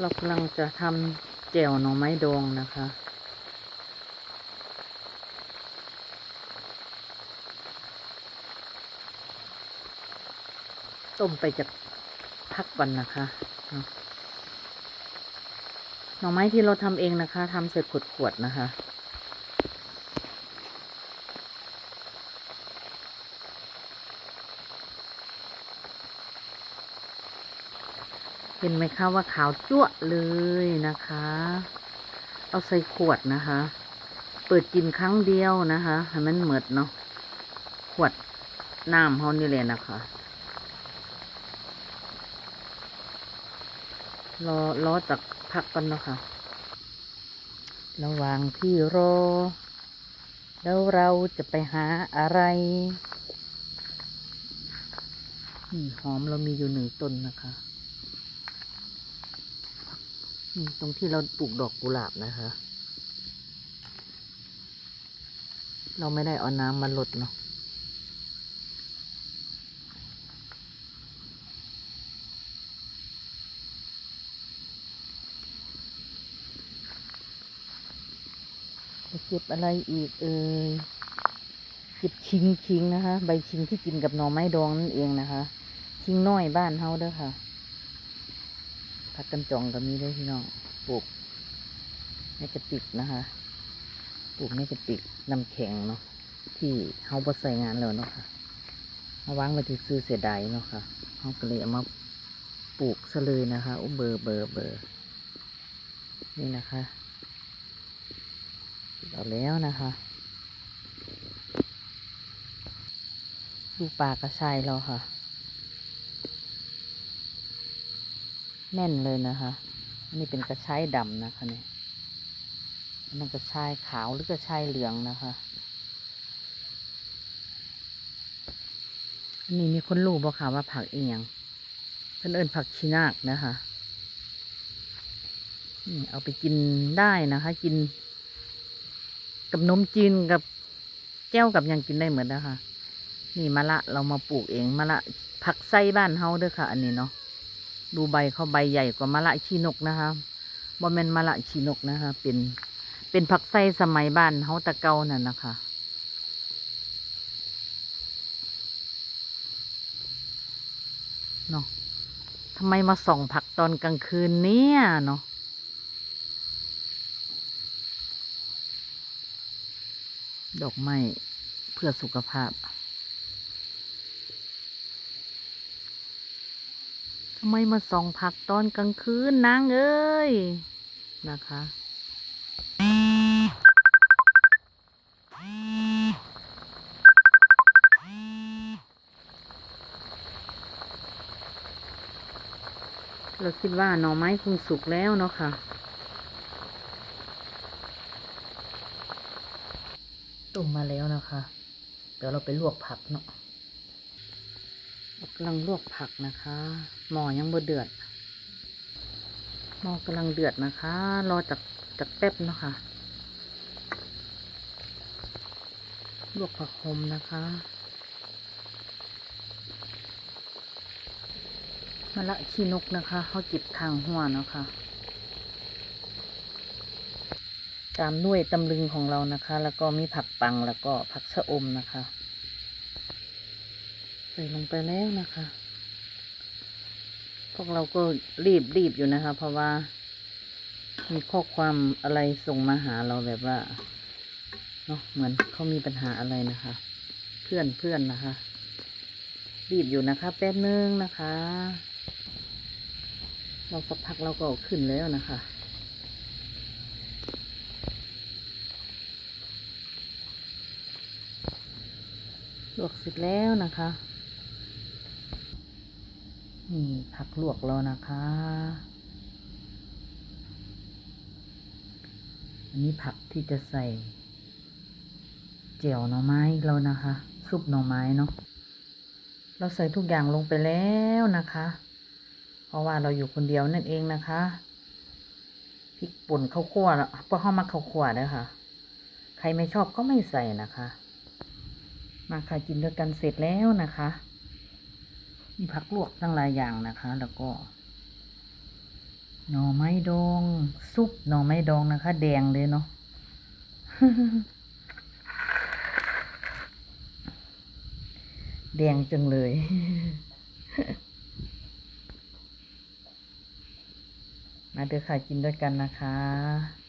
เรากำลังจะทำแจ่วหน่อไม้ดองนะคะ ต้มไปจากพักก่อนนะคะเนาะหน่อไม้ที่เราทำเองนะคะทำเสร็จขวดๆนะคะ เห็นไหมคะว่าขาวจั่วเลยนะคะ เอาใส่ขวดนะคะ เปิดกินครั้งเดียวนะคะให้มันเหมิดเนาะขวดน้ำเฮานี่เลยนะคะรอรอจากพักก่อนเนาะคะระหว่างที่รอ แล้วเราจะไปหาอะไรหอมเรามีอยู่หนึ่งต้นนะคะ ตรงที่เราปลูกดอกกุหลาบนะคะ เราไม่ได้เอาน้ำมาลดเนาะจะเก็บอะไรอีกเอ่ยเก็บชิงชิงนะคะ ใบชิงที่กินกับหน่อไม้ดองนั่นเองนะคะ ชิงน้อยบ้านเฮาเด้อค่ะ ผักกันจองก็มีด้วยพี่น้องปลูกในกระติกนะคะ ปลูกในกระติกน้ำแข็งเนาะที่เฮาบ่ใส่งานแล้วเนาะค่ะมาวางไว้ที่ซื้อเสียดายเนาะค่ะเฮาก็เลยเอามาปลูกซะเลยนะคะโอ้เบอร์เบอร์เบอร์นี่นะคะเอาแล้วนะคะดูปลากระชายเราค่ะ แน่นเลยนะคะนนี้เป็นกระชายดำนะคะเนี่ยอันนั้นกระชายขาวหรือกระชายเหลืองนะคะอันนี้มีคนรู้บ่ค่ะว่าผักเอียงเพิ่นเอิญผักชีนากนะคะนี่เอาไปกินได้นะคะ กิน กับนมจีนกับแก้วกับยังกินได้เหมือนนะคะ นี่มะละเรามาปลูกเองมะละผักไส้บ้านเฮาเด้อค่ะ อันนี้เนาะ ดูใบเขาใบใหญ่กว่ามะละชีนกนะคะบ่แม่นมะละชีนกนะคะ เป็นเป็นผักไส้สมัยบ้านเฮาตะเกานั่นนะคะเนาะทำไมมาส่องผักตอนกลางคืนเนี่ยเนาะดอกไม้เพื่อสุขภาพ ทำไมมาส่องผักตอนกลางคืนนางเอ้ย นะคะเราคิดว่าหน่อไม้คงสุกแล้วเนาะค่ะต้มมาแล้วนะคะ เดี๋ยวเราไปลวกผักเนาะ กำลังลวกผักนะคะ หม้อยังบ่เดือด หม้อกำลังเดือดนะคะ รอจากจากแป๊บเนาะคะลวกผักขมนะคะ มะละชีนกนะคะเขาจิบทางหัวเนาะค่ะ ตามด้วยตำลึงของเรานะคะ แล้วก็มีผักปังแล้วก็ผักชะอมนะคะ ใส่ลงไปแล้วนะคะ พวกเราก็รีบรีบอยู่นะคะ เพราะว่า มีข้อความอะไรส่งมาหาเราแบบว่าเนาะเหมือนเขามีปัญหาอะไรนะคะ เพื่อนเพื่อนนะคะ รีบอยู่นะคะแป๊บนึงนะคะ เราสักพักเราก็ขึ้นแล้วนะคะลวกเสร็จแล้วนะคะ นี่ผักลวกแล้วนะคะ อันนี้ผักที่จะใส่เจียวหน่อไม้เรานะคะ ซุปหน่อไม้เนาะ เราใส่ทุกอย่างลงไปแล้วนะคะ เพราะว่าเราอยู่คนเดียวนั่นเองนะคะพริกป่นข้าวคั่วแล้วเพราะข้ามาข้าวคั่วนะคะ ใครไม่ชอบก็ไม่ใส่นะคะ มาค่ะกินด้วยกันเสร็จแล้วนะคะ มีผักลวกตั้งหลายอย่างนะคะ แล้วก็หน่อไม้ดอง ซุปหน่อไม้ดองนะคะ แดงเลยเนาะแดงจังเลย มาเด้อค่ะกินด้วยกันนะคะ